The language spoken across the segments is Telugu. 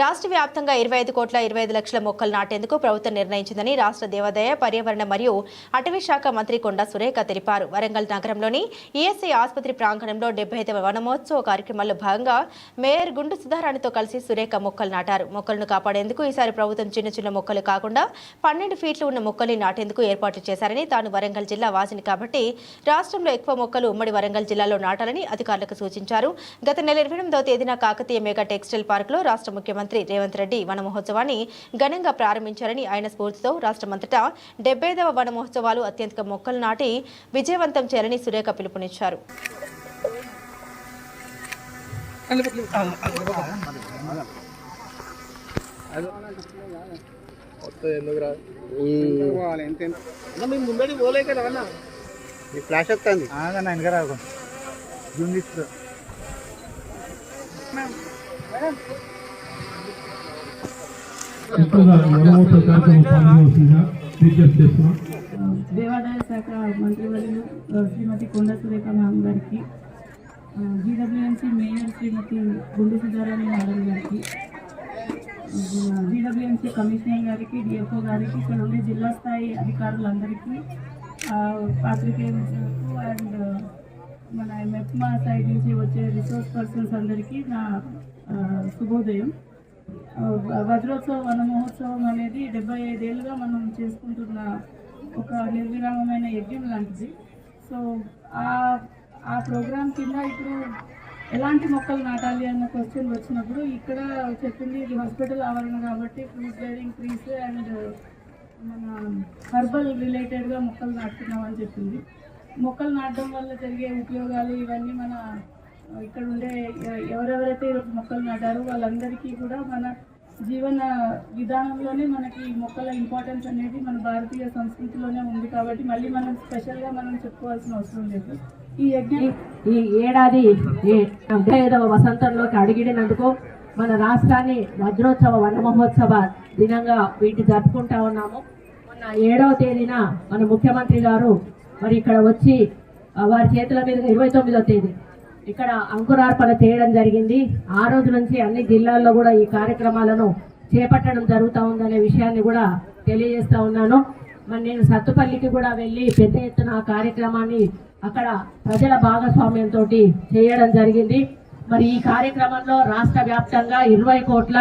రాష్ట్ర వ్యాప్తంగా ఇరవై ఐదు కోట్ల ఇరవై ఐదు లక్షల మొక్కలు నాటేందుకు ప్రభుత్వం నిర్ణయించిందని రాష్ట్ర దేవాదాయ పర్యావరణ మరియు అటవీ శాఖ మంత్రి కొండా సురేఖ తెలిపారు. వరంగల్ నగరంలోని ఈఎస్ఐ ఆసుపత్రి ప్రాంగణంలో డెబ్బై ఐదవ వనమహోత్సవ కార్యక్రమంలో భాగంగా మేయర్ గుండు సుధారాణితో కలిసి సురేఖ మొక్కలు నాటారు. మొక్కలను కాపాడేందుకు ఈసారి ప్రభుత్వం చిన్న చిన్న మొక్కలు కాకుండా పన్నెండు ఫీట్లు ఉన్న మొక్కల్ని నాటేందుకు ఏర్పాట్లు చేశారని తాను వరంగల్ జిల్లా వాసిని కాబట్టి రాష్ట్రంలో ఎక్కువ మొక్కలు ఉమ్మడి వరంగల్ జిల్లాలో నాటాలని అధికారులకు సూచించారు. గత నెల ఇరవై ఎనిమిదవ తేదీన కాకతీయ మెగా టెక్స్టైల్ పార్కులో రాష్ట్ర ముఖ్యమంత్రి రేవంత్ రెడ్డి వన మహోత్సవాన్ని ఘనంగా ప్రారంభించారని ఆయన స్ఫూర్తితో రాష్ట్రమంతటా డెబ్బైదవ వన మహోత్సవాలు అత్యంత మొక్కలు నాటి విజయవంతం చేయాలని సురేఖ పిలుపునిచ్చారు. ఫ్లాష్ వస్తుంది ఎక్కువగా కార్యక్రమం పాల్గొనవలసిందిగా విజ్ఞప్తి చేస్తున్నాం. దేవాదాయ శాఖ మంత్రివర్యులు శ్రీమతి కొండ సురేఖ మ్యామ్ గారికి GWMC mayor Shrimati Gundu Sudharani madam గారికి జీడబ్ల్యూఎంసీ కమిషనర్ గారికి డిఎఫ్ఓ గారికి ఇక్కడ ఉండే జిల్లా స్థాయి అధికారులందరికీ ఆ, పాత్రికేయులకు అండ్ మన మెప్మా సైడ్ నుంచి వచ్చే రిసోర్స్ పర్సన్స్ అందరికీ నా శుభోదయం. వజ్రోత్సవ వన మహోత్సవం అనేది డెబ్బై ఐదేళ్ళుగా మనం చేసుకుంటున్న ఒక నిర్విరామమైన యజ్ఞం లాంటిది. సో ఆ ఆ ప్రోగ్రాం కింద ఇప్పుడు ఎలాంటి మొక్కలు నాటాలి అన్న క్వశ్చన్ వచ్చినప్పుడు ఇక్కడ చెప్పింది ఇది హాస్పిటల్ ఆవరణ కాబట్టి ఫ్రూట్ బేరింగ్ ట్రీస్ అండ్ మన హర్బల్ రిలేటెడ్గా మొక్కలు నాటుతున్నామని చెప్పింది. మొక్కలు నాటడం వల్ల జరిగే ఉపయోగాలు ఇవన్నీ మన ఇక్కడ ఉండే ఎవరెవరైతే మొక్కలు నాటారో వాళ్ళందరికీ కూడా మన జీవన విధానంలోనే మనకి మొక్కల ఇంపార్టెన్స్ అనేది మన భారతీయ సంస్కృతిలోనే ఉంది కాబట్టి మళ్ళీ మనం స్పెషల్గా మనం చెప్పుకోవాల్సిన అవసరం లేదు. ఈ యజ్ఞ ఈ ఏడాది ఐదవ వసంతంలోకి అడిగినందుకు మన రాష్ట్రాన్ని వజ్రోత్సవ వన మహోత్సవ దినంగా వీటిని జరుపుకుంటా ఉన్నాము. మొన్న ఏడవ తేదీన మన ముఖ్యమంత్రి గారు మరి ఇక్కడ వచ్చి వారి చేతుల మీద ఇరవై తొమ్మిదవ తేదీ. ఇక్కడ అంకురార్పణ చేయడం జరిగింది. ఆ రోజు నుంచి అన్ని జిల్లాల్లో కూడా ఈ కార్యక్రమాలను చేపట్టడం జరుగుతూ ఉందనే విషయాన్ని కూడా తెలియజేస్తా ఉన్నాను. మరి నేను సత్తుపల్లికి కూడా వెళ్ళి పెద్ద ఎత్తున ఆ కార్యక్రమాన్ని అక్కడ ప్రజల భాగస్వామ్యంతో చేయడం జరిగింది. మరి ఈ కార్యక్రమంలో రాష్ట్ర వ్యాప్తంగా ఇరవై కోట్ల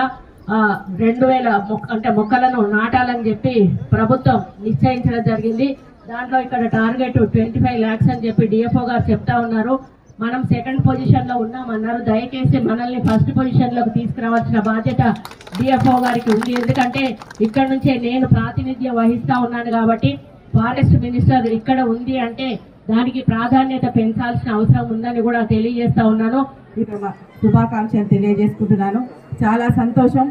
రెండు వేల అంటే మొక్కలను నాటాలని చెప్పి ప్రభుత్వం నిశ్చయించడం జరిగింది. దాంట్లో ఇక్కడ టార్గెట్ ట్వంటీ ఫైవ్ ల్యాక్స్ అని చెప్పి డిఎఫ్ఓ గారు చెప్తా ఉన్నారు. మనం సెకండ్ పొజిషన్లో ఉన్నామన్నారు. దయచేసి మనల్ని ఫస్ట్ పొజిషన్లోకి తీసుకురావాల్సిన బాధ్యత డిఎఫ్ఓ గారికి ఉంది. ఎందుకంటే ఇక్కడ నుంచే నేను ప్రాతినిధ్యం వహిస్తా ఉన్నాను కాబట్టి ఫారెస్ట్ మినిస్టర్ ఇక్కడ ఉంది అంటే దానికి ప్రాధాన్యత పెంచాల్సిన అవసరం ఉందని కూడా తెలియజేస్తా ఉన్నాను. శుభాకాంక్షలు తెలియజేసుకుంటున్నాను. చాలా సంతోషం.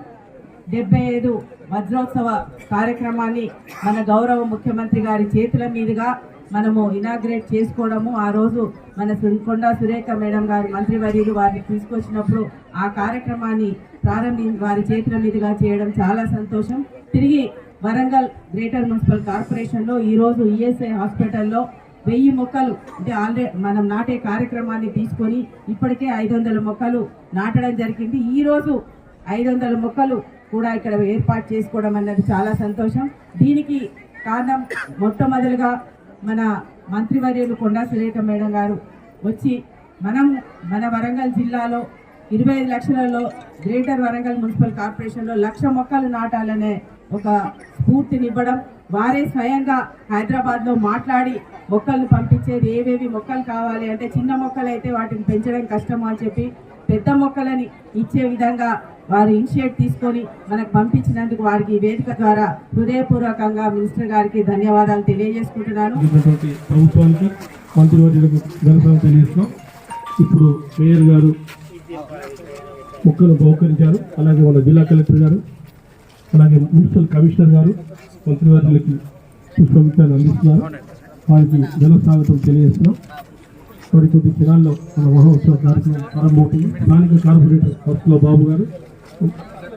డెబ్బై ఐదు వజ్రోత్సవ కార్యక్రమాన్ని మన గౌరవ ముఖ్యమంత్రి గారి చేతుల మీదుగా మనము ఇనాగ్రేట్ చేసుకోవడము. ఆ రోజు మన సు- కొండా సురేఖ మేడం గారు మంత్రివర్యులు వారిని తీసుకొచ్చినప్పుడు ఆ కార్యక్రమాన్ని ప్రారంభి వారి చేతుల మీదుగా చేయడం చాలా సంతోషం. తిరిగి వరంగల్ గ్రేటర్ మున్సిపల్ కార్పొరేషన్లో ఈరోజు ఈఎస్ఐ హాస్పిటల్లో వెయ్యి మొక్కలు అంటే ఆల్రెడీ మనం నాటే కార్యక్రమాన్ని తీసుకొని ఇప్పటికే ఐదు వందల మొక్కలు నాటడం జరిగింది. ఈరోజు ఐదు వందల మొక్కలు కూడా ఇక్కడ ఏర్పాటు చేసుకోవడం అన్నది చాలా సంతోషం. దీనికి కారణం మొట్టమొదలుగా మన మంత్రివర్యులు కొండా సురేఖ మేడం గారు వచ్చి మనం మన వరంగల్ జిల్లాలో ఇరవై ఐదు లక్షలలో గ్రేటర్ వరంగల్ మున్సిపల్ కార్పొరేషన్లో లక్ష మొక్కలు నాటాలనే ఒక స్ఫూర్తినివ్వడం వారే స్వయంగా హైదరాబాద్లో మాట్లాడి మొక్కలను పంపించేది ఏవేవి మొక్కలు కావాలి అంటే చిన్న మొక్కలు అయితే వాటిని పెంచడం కష్టము అని చెప్పి పెద్ద మొక్కలని ఇచ్చే విధంగా వారు ఇనిషియేట్ తీసుకొని మనకు పంపించినందుకు వారికి ఈ వేదిక ద్వారా హృదయపూర్వకంగా మినిస్టర్ గారికి ధన్యవాదాలు తెలియజేసుకుంటున్నాను. ప్రభుత్వానికి మంత్రివర్యులకు తెలియజేస్తున్నాం. ఇప్పుడు మేయర్ గారు మొక్కలు బహుకరించారు. అలాగే మన జిల్లా కలెక్టర్ గారు అలాగే మున్సిపల్ కమిషనర్ గారు మంత్రివర్యులకి పుష్పమిత్రాన్ని అందిస్తున్నారు. వారికి ఘన స్వాగతం తెలియజేస్తున్నాం. కొన్ని కొద్ది క్షణాల్లో మన మహోత్సవ కార్యక్రమం ప్రారంభమవుతుంది. స్థానిక కార్పొరేటర్ హౌస్లో బాబు గారు.